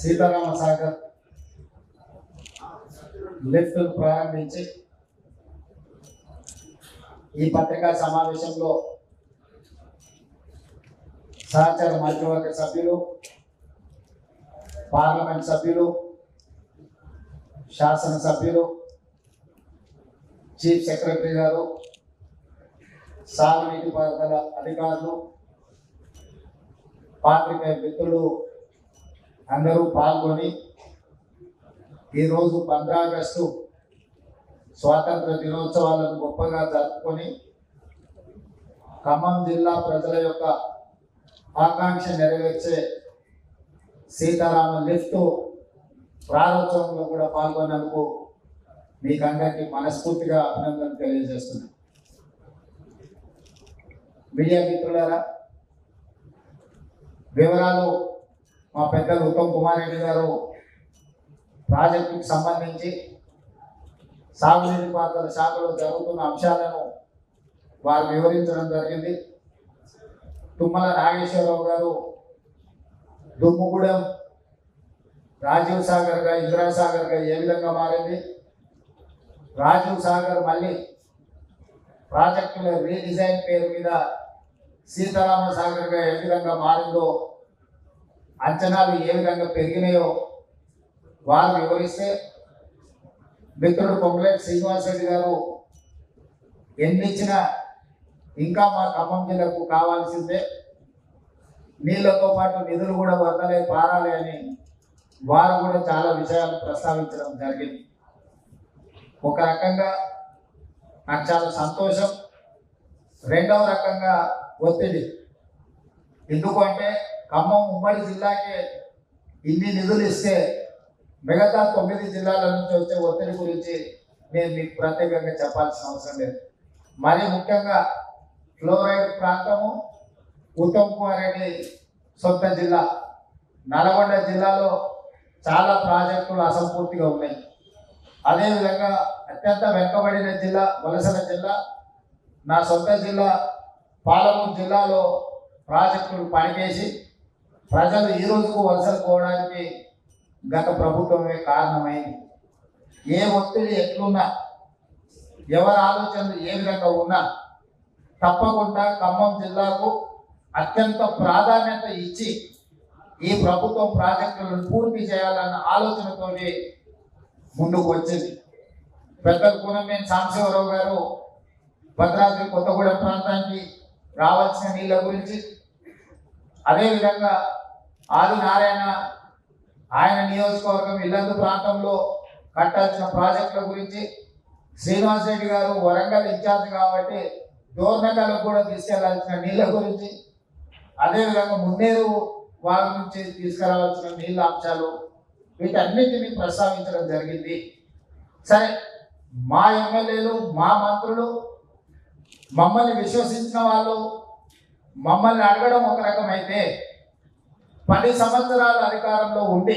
Sitarama Sagar lift ప్రారంభించి ఈ పత్రికా సమావేశంలో సహచర మంత్రివర్గ సభ్యులు పార్లమెంట్ సభ్యులు శాసన సభ్యులు చీఫ్ సెక్రటరీ గారు సాగునీటి పారుదల అధికారులు పాత్రికేయ మిత్రులు అందరూ పాల్గొని ఈరోజు పంద్రాగస్టు స్వాతంత్ర దినోత్సవాలను గొప్పగా జరుపుకొని ఖమ్మం జిల్లా ప్రజల యొక్క ఆకాంక్ష నెరవేర్చే సీతారామ లిఫ్ట్ ప్రారంభంలో కూడా పాల్గొన్నందుకు మీకు అందరికీ మనస్ఫూర్తిగా అభినందన తెలియజేస్తున్నాను. మీడియా మిత్రులారా వివరాలు మా పెద్దలు ఉత్తమ్ కుమార్ రెడ్డి గారు ప్రాజెక్టుకు సంబంధించి సాగునీటి పాత్రల శాఖలో జరుగుతున్న అంశాలను వారు వివరించడం జరిగింది. తుమ్మల నాగేశ్వరరావు గారు దుమ్ముగూడెం రాజీవ్ సాగర్గా ఇందిరాసాగర్గా ఏ విధంగా మారింది? రాజీవ్ సాగర్ మళ్ళీ ప్రాజెక్టుల రీడిజైన్ పేరు మీద సీతారామ సాగర్గా ఏ విధంగా మారిందో అంచనాలు ఏ విధంగా పెరిగినాయో వారు వివరిస్తే మిత్రుడు పొంగులేటి శ్రీనివాస్ రెడ్డి గారు ఎన్నిచ్చిన ఇంకా మా ఖమ్మం జిల్లాకు కావాల్సిందే. నీళ్ళతో పాటు నిధులు కూడా వదలే పారాలి అని వారు కూడా చాలా విషయాలు ప్రస్తావించడం జరిగింది. ఒక రకంగా నాకు చాలా సంతోషం. రెండవ రకంగా ఒత్తిడి. ఎందుకంటే ఖమ్మం ఉమ్మడి జిల్లాకే ఇన్ని నిధులు ఇస్తే మిగతా తొమ్మిది జిల్లాల నుంచి వచ్చే ఒత్తిడి గురించి నేను మీకు ప్రత్యేకంగా చెప్పాల్సిన అవసరం లేదు. మరీ ముఖ్యంగా ఫ్లోరైడ్ ప్రాంతము ఉత్తమ్ కుమార్ రెడ్డి సొంత జిల్లా. నల్గొండ జిల్లాలో చాలా ప్రాజెక్టులు అసంపూర్తిగా ఉన్నాయి. అదేవిధంగా అత్యంత వెనుకబడిన జిల్లా వలసల జిల్లా నా సొంత జిల్లా పాలమూరు జిల్లాలో ప్రాజెక్టులు పనిచేసి ప్రజలు ఈ రోజుకు వలసలు పోవడానికి గత ప్రభుత్వమే కారణమైంది. ఏ ఒత్తిడి ఎట్లున్నా ఎవరి ఆలోచనలు ఏ విధంగా ఉన్నా తప్పకుండా ఖమ్మం జిల్లాకు అత్యంత ప్రాధాన్యత ఇచ్చి ఈ ప్రభుత్వం ప్రాజెక్టులను పూర్తి చేయాలన్న ఆలోచనతో ముందుకు వచ్చింది పెద్దలు కూనమేని సాంబశివరావు గారు భద్రాద్రి కొత్తగూడెం ప్రాంతానికి రావాల్సిన నీళ్ళ గురించి అదేవిధంగా ఆది నారాయణ ఆయన నియోజకవర్గం ఇల్లందు ప్రాంతంలో కట్టాల్సిన ప్రాజెక్టుల గురించి శ్రీనివాస్ రెడ్డి గారు వరంగల్ ఇన్ఛార్జ్ కాబట్టి డోర్నకాలకు కూడా తీసుకెళ్ళాల్సిన నీళ్ళ గురించి అదేవిధంగా మున్నేరు వారి నుంచి తీసుకురావాల్సిన నీళ్ళ అంశాలు వీటన్నిటిని ప్రస్తావించడం జరిగింది. సరే మా ఎమ్మెల్యేలు మా మంత్రులు మమ్మల్ని విశ్వసించిన వాళ్ళు మమ్మల్ని అడగడం ఒక రకమైతే పది సంవత్సరాల అధికారంలో ఉండి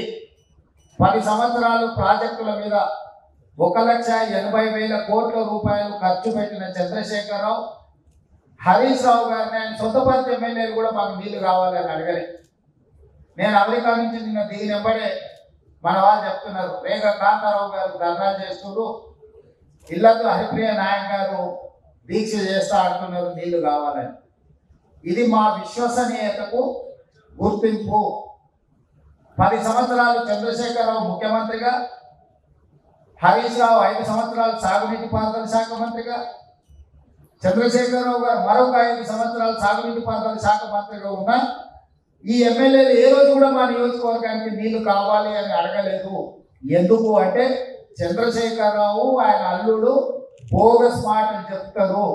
పది సంవత్సరాలు ప్రాజెక్టుల మీద ఒక లక్ష ఎనభై వేల కోట్ల రూపాయలు ఖర్చు పెట్టిన చంద్రశేఖరరావు హరీష్ రావు గారిని ఆయన సొంత పార్టీ ఎమ్మెల్యేలు కూడా మాకు నీళ్ళు కావాలని అడగలే. నేను అమెరికా నుంచి నిన్న దిగినప్పుడే మన వాళ్ళు చెప్తున్నారు రేఖ కాంతారావు గారు ధర్నా చేస్తున్నారు ఇళ్ళతో హరిప్రియ నాయక్ గారు దీక్ష చేస్తా అంటున్నారు నీళ్ళు కావాలని. ఇది మా విశ్వసనీయతకు గుర్తింపు. పది సంవత్సరాలు చంద్రశేఖరరావు ముఖ్యమంత్రిగా హరీష్ రావు ఐదు సంవత్సరాలు సాగునీటి పారుదల శాఖ మంత్రిగా చంద్రశేఖరరావు గారు మరొక ఐదు సంవత్సరాలు సాగునీటి పారుదల శాఖ మంత్రిగా ఉన్న ఈ ఎమ్మెల్యేలు ఏ రోజు కూడా మా నియోజకవర్గానికి నీళ్ళు కావాలి అని అడగలేదు. ఎందుకు అంటే చంద్రశేఖరరావు ఆయన అల్లుడు బోగస్ మాటలు చెప్తారు.